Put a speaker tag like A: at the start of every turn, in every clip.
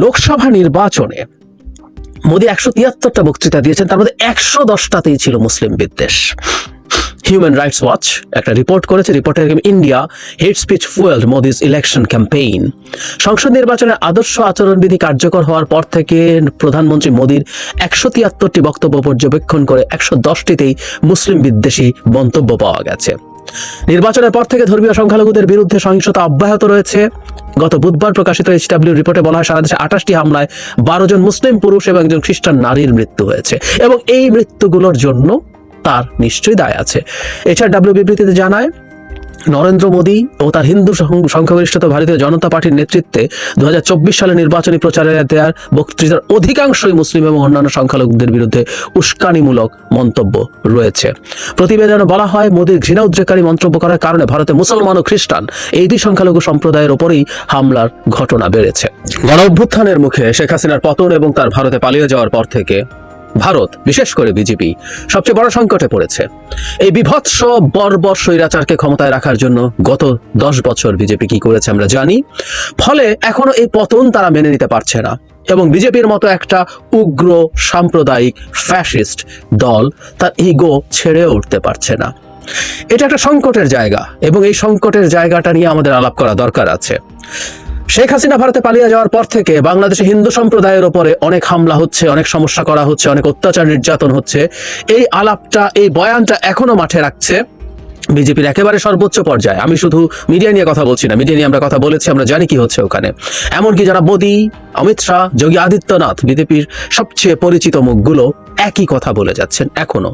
A: লোকসভা নির্বাচনে মোদী একশো তিয়াত্তরটা বক্তৃতা দিয়েছেন, তার মধ্যে একশো দশটাতেই ছিল মুসলিম বিদ্বেষ। হিউম্যান রাইটস ওয়াচ একটা রিপোর্ট করেছে রিপোর্টের India hate speech fuelled Modi's election campaign সংসদ নির্বাচনের আদর্শ আচরণবিধি কার্যকর হওয়ার পর থেকে প্রধানমন্ত্রী মোদীর একশো তিয়াত্তরটি বক্তব্য পর্যবেক্ষণ করে একশো দশটিতেই মুসলিম বিদ্বেষী মন্তব্য পাওয়া গেছে। নির্বাচনের পর থেকে ধর্মীয় সংখ্যালঘুদের বিরুদ্ধে সহিংসতা অব্যাহত রয়েছে। গত বুধবার প্রকাশিত এইচডাব্লিউ রিপোর্টে বলা হয়, সারা দেশে আঠাশটি হামলায় বারো জন মুসলিম, পুরুষ এবং একজন খ্রিস্টান নারীর মৃত্যু হয়েছে এবং এই মৃত্যুগুলোর জন্য তার নিশ্চয়ই দায় আছে। এছাড়া ডাব্লিউ বিবৃতিতে জানায় নরেন্দ্র মোদী ও তার হিন্দু সংখ্যাগরিষ্ঠতা ভারতীয় জনতা পার্টির নেতৃত্বে দু হাজার চব্বিশ সালে নির্বাচনী প্রচারে দেওয়ার বক্তৃতার অধিকাংশই মুসলিম এবং অন্যান্য সংখ্যালঘুদের বিরুদ্ধে উস্কানিমূলক মন্তব্য রয়েছে। প্রতিবেদনে বলা হয়, মোদীর ঘৃণা উদ্রেককারী মন্তব্য করার কারণে ভারতে মুসলমান ও খ্রিস্টান এই দুই সংখ্যালঘু সম্প্রদায়ের ওপরেই হামলার ঘটনা বেড়েছে। গণ অভ্যুত্থানের মুখে শেখ হাসিনার পতন এবং তার ভারতে পালিয়ে যাওয়ার পর থেকে ভারত, বিশেষ করে বিজেপি, সবচেয়ে বড় সংকটে পড়েছে। এই বিভৎস, বর্বর স্বৈরাচারকে ক্ষমতায় রাখার জন্য গত দশ বছর বিজেপি কি করেছে আমরা জানি। ফলে এখনও এই পতন তারা মেনে নিতে পারছে না এবং বিজেপির মতো একটা উগ্র, সাম্প্রদায়িক, ফ্যাসিস্ট দল তার ইগো ছেড়ে উঠতে পারছে না। এটা একটা সংকটের জায়গা এবং এই সংকটের জায়গাটা নিয়ে আমাদের আলাপ করা দরকার আছে। শেখ হাসিনা ভারতে পালিয়ে যাওয়ার পর থেকে বাংলাদেশে হিন্দু সম্প্রদায়ের ওপরে অনেক হামলা হচ্ছে, অনেক সমস্যা করা হচ্ছে, অনেক অত্যাচার নির্যাতন হচ্ছে। এই আলাপটা, এই বয়ানটা এখনও মাঠে রাখছে বিজেপির একেবারে সর্বোচ্চ পর্যায়ে। আমি শুধু মিডিয়া নিয়ে কথা বলছি না মিডিয়া নিয়ে আমরা কথা বলেছি, আমরা জানি কি হচ্ছে ওখানে। এমনকি যারা মোদী, অমিত শাহ, যোগী আদিত্যনাথ, বিজেপির সবচেয়ে পরিচিত মুখগুলো একই কথা বলে যাচ্ছেন এখনও।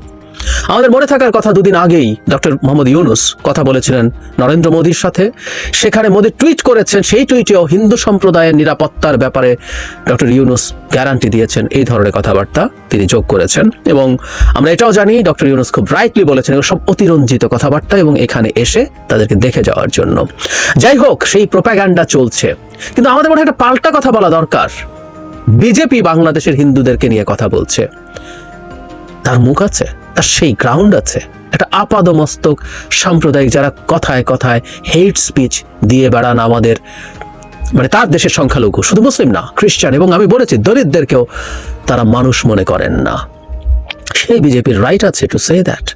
A: আমাদের মনে থাকার কথা দুদিন আগেই ডক্টর মোহাম্মদ ইউনুস কথা বলেছিলেন নরেন্দ্র মোদীর সাথে। সেখানে মোদী টুইট করেছেন, সেই টুইটেও হিন্দু সম্প্রদায়ের নিরাপত্তার ব্যাপারে ডক্টর ইউনুস গ্যারান্টি দিয়েছেন। এই ধরনের কথাবার্তা তিনি যোগ করেছেন এবং আমরা এটাও জানি, ডক্টর ইউনুস খুব রাইটলি বলেছেন সব অতিরঞ্জিত কথাবার্তা এবং এখানে এসে তাদেরকে দেখে যাওয়ার জন্য। যাই হোক, সেই প্রোপাগ্যান্ডা চলছে। কিন্তু আমাদের মনে একটা পাল্টা কথা বলা দরকার। বিজেপি বাংলাদেশের হিন্দুদেরকে নিয়ে কথা বলছে। তার মুখ আছে তার সেই গ্রাউন্ড আছে। একটা আপাদমস্তক সাম্প্রদায়িক যারা কথায় কথায় হেট স্পিচ দিয়ে বেড়ান আমাদের। মানে তার দেশের সংখ্যালঘু, শুধু মুসলিম না, খ্রিস্টান এবং আমি বলেছি দলিতদেরকেও তারা মানুষ মনে করেন না। সেই বিজেপির রাইট আছে টু সে দ্যাট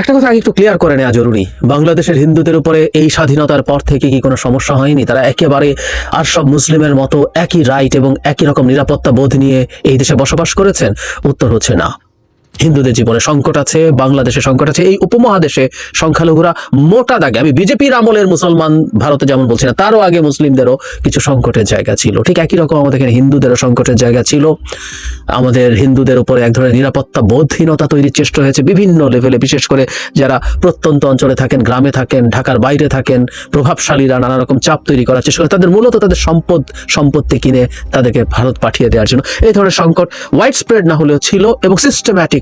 A: একটা কথা আগে একটু ক্লিয়ার করে নেওয়া জরুরি। বাংলাদেশের হিন্দুদের উপরে এই স্বাধীনতার পর থেকে কি কোনো সমস্যা হয়নি? তারা একেবারে আর সব মুসলিমের মতো একই রাইট এবং একই রকম নিরাপত্তা বোধ নিয়ে এই দেশে বসবাস করেছেন? উত্তর হচ্ছে না। হিন্দুদের জীবনে সংকট আছে, বাংলাদেশে সংকট আছে, এই উপমহাদেশে সংখ্যালঘুরা মোটা দাগে। আমি বিজেপির আমলের মুসলমান, ভারতে যেমন বলছি না, তারও আগে মুসলিমদেরও কিছু সংকটের জায়গা ছিল। ঠিক একই রকম আমাদের এখানে হিন্দুদেরও সংকটের জায়গা ছিল। আমাদের হিন্দুদের উপরে এক ধরনের নিরাপত্তা বোধহীনতা তৈরির চেষ্টা হয়েছে বিভিন্ন লেভেলে বিশেষ করে যারা প্রত্যন্ত অঞ্চলে থাকেন, গ্রামে থাকেন, ঢাকার বাইরে থাকেন, প্রভাবশালীরা নানা রকম চাপ তৈরি করার চেষ্টা করে, তাদের মূলত তাদের সম্পদ, সম্পত্তি কিনে তাদেরকে ভারত পাঠিয়ে দেওয়ার জন্য। এই ধরনের সংকট ওয়াইড স্প্রেড না হলেও ছিল এবং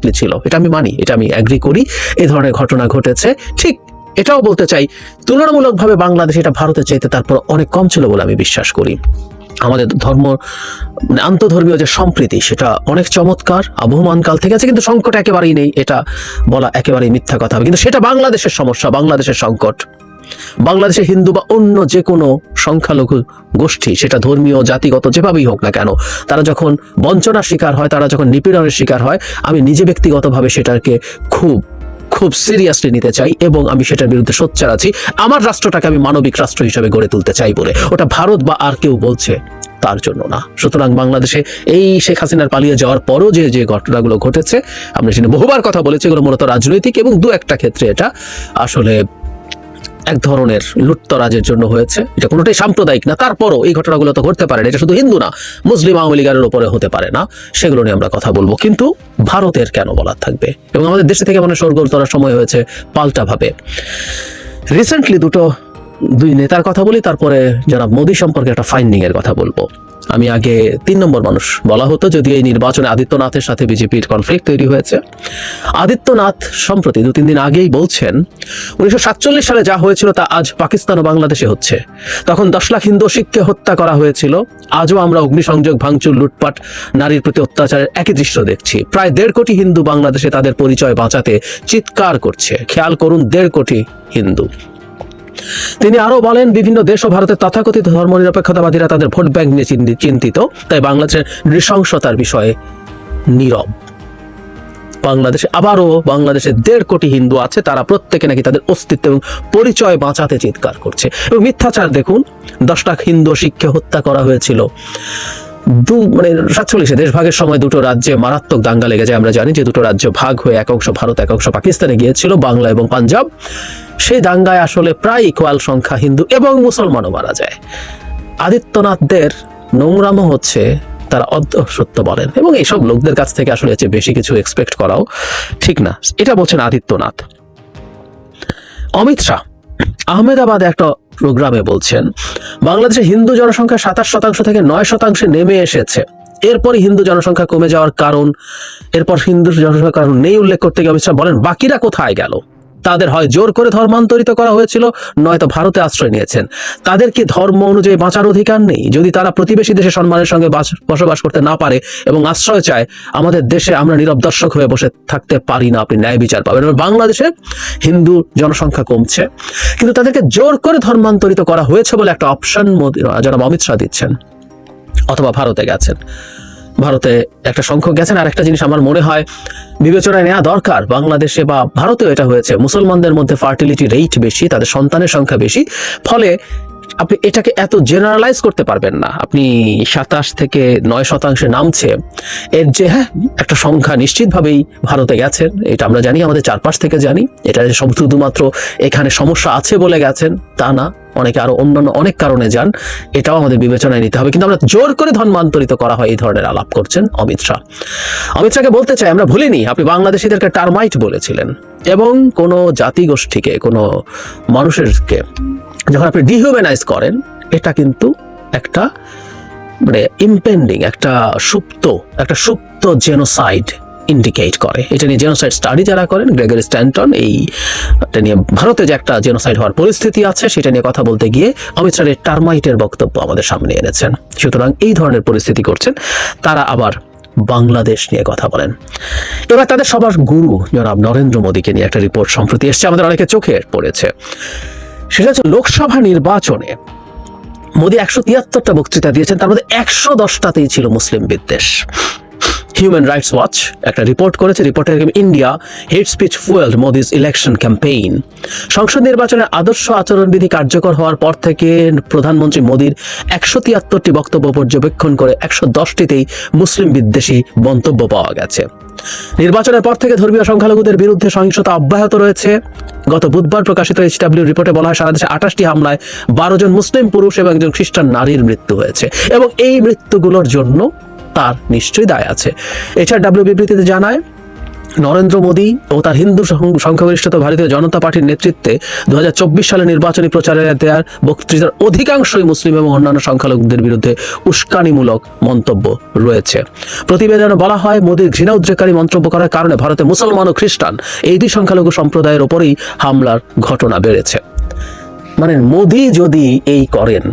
A: সিস্টেম্যাটিকলি ছিল। এটা আমি মানি, এটা আমি অ্যাগ্রি করি। এই ধরনের ঘটনা ঘটেছে। ঠিক এটাও বলতে চাই, তুলনামূলকভাবে বাংলাদেশ এটা ভারতের চাইতে তারপর অনেক কম ছিল বলে আমি বিশ্বাস করি। আমাদের ধর্ম মানে আন্তধর্মীয় যে সম্প্রীতি, সেটা অনেক চমৎকার, আবহমান কাল থেকে আছে, কিন্তু সংকট একেবারেই নেই। এটা বলা একেবারেই মিথ্যা কথা। হবে কিন্তু সেটা বাংলাদেশের সমস্যা, বাংলাদেশের সংকট। বাংলাদেশে হিন্দু বা অন্য যে কোনো সংখ্যালঘু গোষ্ঠী, সেটা ধর্মীয়, জাতিগত, যেভাবেই হোক না কেন, তারা যখন বঞ্চনার শিকার হয়, তারা যখন নিপীড়নের শিকার হয়, আমি নিজে ব্যক্তিগতভাবে সেটাকে খুব খুব সিরিয়াসলি নিতে চাই এবং আমি সেটার বিরুদ্ধে সোচ্চার আছি। আমার রাষ্ট্রটাকে আমি মানবিক রাষ্ট্র হিসেবে গড়ে তুলতে চাই বলে। ওটা ভারত বা আর কেউ বলছে তার জন্য না। সুতরাং বাংলাদেশে এই শেখ হাসিনার পালিয়ে যাওয়ার পরও যে যে ঘটনাগুলো ঘটেছে আমরা সেখানে বহুবার কথা বলেছি, এগুলো মূলত রাজনৈতিক এবং দু একটা ক্ষেত্রে এটা আসলে এক ধরনের লুটতরাজের জন্য হয়েছে। এটা কোনোটাই সাম্প্রদায়িক না, তারপরও এই ঘটনাগুলো তো ঘটতে পারে না। এটা শুধু হিন্দু না, মুসলিম আওয়ামী লীগের উপরে হতে পারে না। সেগুলো নিয়ে আমরা কথা বলব। কিন্তু ভারতের কেন বলার থাকবে? এবং আমাদের দেশে থেকে মানে সরগোল তোলার সময় হয়েছে পাল্টাভাবে। রিসেন্টলি দুটো দুই নেতার কথা বলি, তারপরে যারা মোদী সম্পর্কে একটা ফাইন্ডিং এর কথা বলব। আমি আগে তিন নম্বর মানুষ বলা হতো, যদি এই নির্বাচনে আদিত্যনাথের সাথে বিজেপির কনফ্লিক্ট তৈরি হয়েছে। আদিত্যনাথ সম্প্রতি দু তিন দিন আগেই বলছেন, উনিশশো সাতচল্লিশ সালে যা হয়েছিল তা আজ পাকিস্তান ও বাংলাদেশে হচ্ছে। তখন দশ লাখ হিন্দু শিখকে হত্যা করা হয়েছিল। আজও আমরা অগ্নিসংযোগ, ভাঙচুর, লুটপাট, নারীর প্রতি অত্যাচারের একই দৃশ্য দেখছি। প্রায় দেড় কোটি হিন্দু বাংলাদেশে তাদের পরিচয় বাঁচাতে চিৎকার করছে। খেয়াল করুন, দেড় কোটি হিন্দু। তিনি আরও বলেন, বিভিন্ন দেশ ও ভারতের তথাকথিত ধর্মনিরপেক্ষতাবাদীরা তাদের ভোট ব্যাংক নিয়ে চিন্তিত, তাই বাংলাদেশের নৃশংসতার বিষয়ে নীরব। বাংলাদেশে আবারও বাংলাদেশে দেড় কোটি হিন্দু আছে, তারা প্রত্যেকে নাকি তাদের অস্তিত্ব এবং পরিচয় বাঁচাতে চিৎকার করছে। এবং মিথ্যাচার, দেখুন, দশ লাখ হিন্দু শিক্ষা হত্যা করা হয়েছিল। দু মানে সাতচল্লিশে দেশ ভাগের সময় দুটো রাজ্যে মারাত্মক দাঙ্গা লেগে যায় আমরা জানি যে দুটো রাজ্য ভাগ হয়ে এক অংশ ভারত, এক অংশ পাকিস্তানে গিয়েছিল, বাংলা এবং পাঞ্জাব। সেই দাঙ্গায় আসলে প্রায় ইকুয়াল সংখ্যা হিন্দু এবং মুসলমানও মারা যায়। আদিত্যনাথদের নোংরামও হচ্ছে তারা অর্ধ সত্য বলেন। এবং এইসব লোকদের কাছ থেকে আসলে চেয়ে বেশি কিছু এক্সপেক্ট করাও ঠিক না। এটা বলছেন আদিত্যনাথ। অমিত শাহ, আহমেদাবাদে একটা প্রোগ্রামে বলছেন, বাংলাদেশে হিন্দু জনসংখ্যা সাতাশ শতাংশ থেকে নয় শতাংশে নেমে এসেছে। এরপরই হিন্দু জনসংখ্যা কমে যাওয়ার কারণ, এরপর হিন্দু জনসংখ্যার কারণ নেই উল্লেখ করতে গিয়ে অমিত বলেন, বাকিরা কোথায় গেল? তাদের হয় জোর করে ধর্মান্তরিত করা হয়েছিল, নয়তো ভারতে আশ্রয় নিয়েছেন। তাদের কি ধর্ম অনুযায়ী বাঁচার অধিকার নেই? যদি তারা প্রতিবেশী দেশে সম্মানের সঙ্গে বাস- বসবাস করতে না পারে এবং আশ্রয় চায়, আমাদের দেশে আমরা নীরব দর্শক হয়ে বসে থাকতে পারি না, আপনি ন্যায় বিচার পাবেন। বাংলাদেশে হিন্দু জনসংখ্যা কমছে। কিন্তু তাদেরকে জোর করে ধর্মান্তরিত করা হয়েছে বলে একটা অপশন জনাব অমিত শাহ দিচ্ছেন, অথবা ভারতে গেছেন। ভারতে একটা সংখ্যক গেছেন। আর একটা জিনিস আমার মনে হয়, বিবেচনায় নেওয়া দরকার। বাংলাদেশে বা ভারতেও এটা হয়েছে। মুসলমানদের মধ্যে ফার্টিলিটি রেট বেশি, তাদের সন্তানের সংখ্যা বেশি। ফলে আপনি এটাকে এত জেনারেলাইজ করতে পারবেন না। আপনি সাতাশ থেকে নয় শতাংশে নামছে। এর যে হ্যাঁ একটা সংখ্যা নিশ্চিতভাবেই ভারতে গেছেন এটা আমরা জানি, আমাদের চারপাশ থেকে জানি। এটা শুধুমাত্র এখানে সমস্যা আছে বলে গেছেন, তা না। অনেকে আরও অন্যান্য অনেক কারণে যান, এটাও আমাদের বিবেচনায় নিতে হবে। কিন্তু আমরা জোর করে ধর্মান্তরিত করা হয়, এই ধরনের আলাপ করছেন অমিত শাহ। অমিত শাহকে বলতে চাই, আমরা ভুলিনি, আপনি বাংলাদেশিদেরকে টার্মাইট বলেছিলেন। এবং কোনো জাতিগোষ্ঠীকে, কোনো মানুষেরকে যখন আপনি ডিহিউম্যানাইজ করেন, এটা কিন্তু একটা মানে ইম্পেন্ডিং একটা সুপ্ত একটা সুপ্ত জেনোসাইড ইন্ডিকেট করে। এটা নিয়ে জেনোসাইড স্টাডি যারা করেন গ্রেগরি স্ট্যান্টন এই, এটা নিয়ে ভারতে যে একটা জেনোসাইড হওয়ার পরিস্থিতি আছে, সেটা নিয়ে কথা বলতে গিয়ে অমিত শাহের টার্মাইটের বক্তব্য আমাদের সামনে এনেছেন। সুতরাং এই ধরনের পরিস্থিতি করছেন। তারা আবার বাংলাদেশ নিয়ে কথা বলেন। এবার তাদের সবার গুরু জনাব নরেন্দ্র মোদীকে নিয়ে একটা রিপোর্ট সম্প্রতি এসছে, আমাদের অনেকে চোখে পড়েছে। সেটা হচ্ছে লোকসভা নির্বাচনে মোদী একশো তিয়াত্তরটা বক্তৃতা দিয়েছেন, তার মধ্যে একশো দশটাতেই ছিল মুসলিম বিদ্বেষ। হিউম্যান রাইটস ওয়াচ একটা রিপোর্ট করেছে। রিপোর্টের India hate speech fuelled Modi's election campaign সংসদ নির্বাচনে আদর্শ আচরণবিধি কার্যকর হওয়ার পর থেকে প্রধানমন্ত্রী মোদীর একশো তিয়াত্তরটি বক্তব্য পর্যবেক্ষণ করে একশো দশটিতেই মুসলিম বিদ্বেষী মন্তব্য পাওয়া গেছে। নির্বাচনের পর থেকে ধর্মীয় সংখ্যালঘুদের বিরুদ্ধে সহিংসতা অব্যাহত রয়েছে। গত বুধবার প্রকাশিত এইচডাব্লিউ রিপোর্টে বলা হয়, সারা দেশে আঠাশটি হামলায় বারো জন মুসলিম পুরুষ এবং একজন খ্রিস্টান নারীর মৃত্যু হয়েছে। এবং এই মৃত্যুগুলোর জন্য তার নিশ্চয়ই দায় আছে। এছাড়া ডাব্লিউ বিবৃতিতে জানায়, নরেন্দ্র মোদী ও তার হিন্দু সংখ্যাগরিষ্ঠতা ভারতীয় জনতা পার্টির নেতৃত্বে দু সালে নির্বাচনী প্রচারে দেওয়ার বক্তৃতার অধিকাংশই মুসলিম এবং অন্যান্য সংখ্যালঘুদের বিরুদ্ধে উস্কানিমূলক মন্তব্য রয়েছে। প্রতিবেদনে বলা হয়, মোদীর ঘৃণা উদ্রেককারী মন্তব্য করার কারণে ভারতে মুসলমান ও খ্রিস্টান এই দুই সংখ্যালঘু সম্প্রদায়ের ওপরেই হামলার ঘটনা বেড়েছে। মানে মোদী যদি এই করেন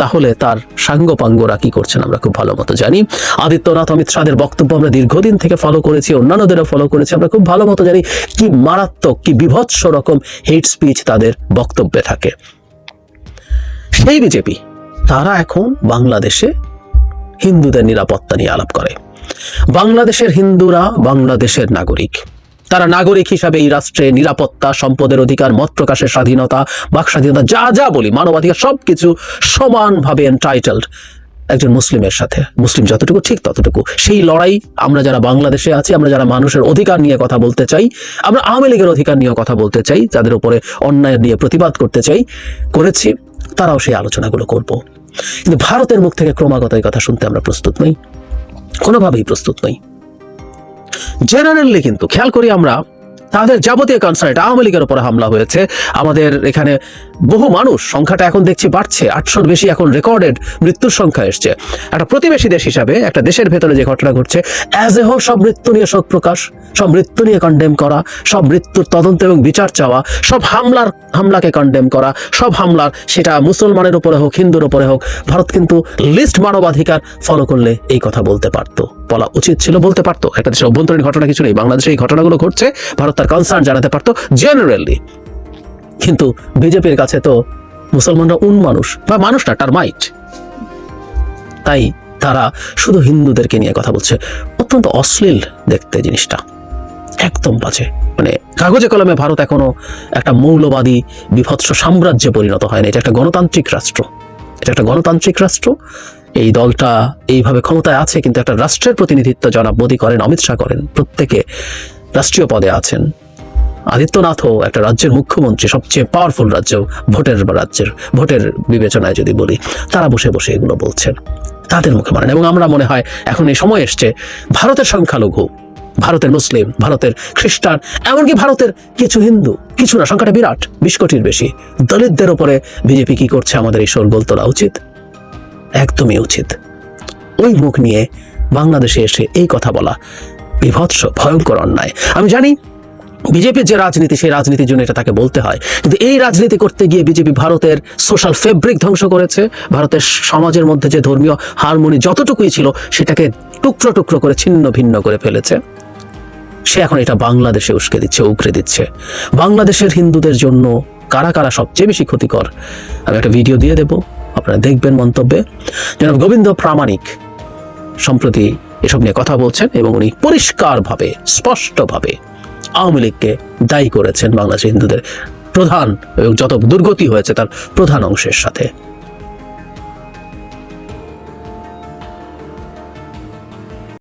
A: তাহলে তার সাঙ্গপাঙ্গরা কি করছেন আমরা খুব ভালো মতো জানি। আদিত্যনাথ, অমিত শাহের বক্তব্য আমরা দীর্ঘদিন থেকে ফলো করেছি, অন্যান্যদেরও ফলো করেছি, আমরা খুব ভালো মতো জানি কি মারাত্মক, কি বিভৎস রকম হেট স্পিচ তাদের বক্তব্যে থাকে। সেই বিজেপি, তারা এখন বাংলাদেশে হিন্দুদের নিরাপত্তা নিয়ে আলাপ করে। বাংলাদেশের হিন্দুরা বাংলাদেশের নাগরিক। তারা নাগরিক হিসাবে এই রাষ্ট্রে নিরাপত্তা, সম্পদের অধিকার, মত প্রকাশের স্বাধীনতা, বাক স্বাধীনতা, যা যা বলি, মানবাধিকার, সবকিছু সমানভাবে এন্টাইটেলড একজন মুসলিমের সাথে। মুসলিম যতটুকু ঠিক ততটুকু। সেই লড়াই আমরা যারা বাংলাদেশে আছি, আমরা যারা মানুষের অধিকার নিয়ে কথা বলতে চাই, আমরা আওয়ামী লীগের অধিকার নিয়ে কথা বলতে চাই, যাদের উপরে অন্যায় নিয়ে প্রতিবাদ করতে চাই, করেছি, তারাও সেই আলোচনাগুলো করব। কিন্তু ভারতের মুখ থেকে ক্রমাগত এই কথা শুনতে আমরা প্রস্তুত নই। কোনোভাবেই প্রস্তুত নই। জেনারেলি কিন্তু, খেয়াল করি আমরা, তাদের যাবতীয় কনসার্ট আওয়ামী লীগের উপরে হামলা হয়েছে। আমাদের এখানে বহু মানুষ, সংখ্যাটা এখন দেখছি বাড়ছে, আটশোর বেশি এখন রেকর্ডেড মৃত্যুর সংখ্যা এসছে। একটা প্রতিবেশী দেশ হিসাবে, একটা দেশের ভেতরে যে ঘটনা ঘটছে অ্যাজ এ হোল সব মৃত্যু নিয়ে শোক প্রকাশ, সব মৃত্যু নিয়ে কন্ডেম করা, সব মৃত্যুর তদন্ত এবং বিচার চাওয়া, সব হামলার, হামলাকে কন্ডেম করা, সব হামলার, সেটা মুসলমানের উপরে হোক, হিন্দুর উপরে হোক, ভারত কিন্তু লিস্ট মানবাধিকার ফলো করলে এই কথা বলতে পারতো। বলা উচিত ছিল, বলতে পারতো। একটা দেশের অভ্যন্তরীণ ঘটনা কিছু নেই, বাংলাদেশে এই ঘটনাগুলো ঘটছে, ভারত তার কনসার্ন জানাতে পারতো জেনারেলি কিন্তু বিজেপির কাছে তো মুসলমানরা উন মানুষ, বা মানুষ না টারমাইট তাই তারা শুধু হিন্দুদেরকে নিয়ে কথা বলছে। অত্যন্ত অশ্লীল দেখতে জিনিসটা। একদম বাজে। মানে কাগজে কলমে ভারত এখনও একটা মৌলবাদী, বিভৎস সাম্রাজ্যে পরিণত হয়নি। এটা একটা গণতান্ত্রিক রাষ্ট্র। এটা একটা গণতান্ত্রিক রাষ্ট্র। এই দলটা এইভাবে ক্ষমতায় আছে, কিন্তু একটা রাষ্ট্রের প্রতিনিধিত্ব জনাব মোদী করেন, অমিত শাহ করেন। প্রত্যেকে রাষ্ট্রীয় পদে আছেন। আদিত্যনাথও একটা রাজ্যের মুখ্যমন্ত্রী, সবচেয়ে পাওয়ারফুল রাজ্য, ভোটের রাজ্যের, ভোটের বিবেচনায় যদি বলি, তারা বসে বসে এগুলো বলছেন। তাদের মুখে মানেন এবং আমরা মনে হয় এখন এই সময় এসছে, ভারতের সংখ্যালঘু, ভারতের মুসলিম, ভারতের খ্রিস্টান, এমনকি ভারতের কিছু হিন্দু, কিছু না, সংখ্যাটা বিরাট, বিশ কোটির বেশি। দলিতদের ওপরে বিজেপি কি করছে? আমাদের এই শোরগোল তোলা উচিত। একদমই উচিত। ওই মুখ নিয়ে বাংলাদেশে এসে এই কথা বলা বিভৎস, ভয়ঙ্কর অন্যায়। আমি জানি বিজেপির যে রাজনীতি, সেই রাজনীতির জন্য এটা তাকে বলতে হয়। কিন্তু এই রাজনীতি করতে গিয়ে বিজেপি ভারতের সোশ্যাল ফেব্রিক ধ্বংস করেছে। ভারতের সমাজের মধ্যে যে ধর্মীয় হারমোনি যতটুকুই ছিল, সেটাকে টুকরো টুকরো করে ছিন্ন ভিন্ন করে ফেলেছে। সে এখন এটা বাংলাদেশে উস্কে দিচ্ছে, উগরে দিচ্ছে। বাংলাদেশের হিন্দুদের জন্য কারা কারা সবচেয়ে বেশি ক্ষতিকর? আমি একটা ভিডিও দিয়ে দেব। আপনারা দেখবেন মন্তব্যে। জনাব গোবিন্দ প্রামাণিক সম্প্রতি এসব নিয়ে কথা বলছেন এবং উনি পরিষ্কারভাবে, স্পষ্টভাবে আওয়ামী লীগকে দায়ী করেছেন বাংলাদেশের হিন্দুদের প্রধান এবং যত দুর্গতি হয়েছে তার প্রধান অংশের সাথে।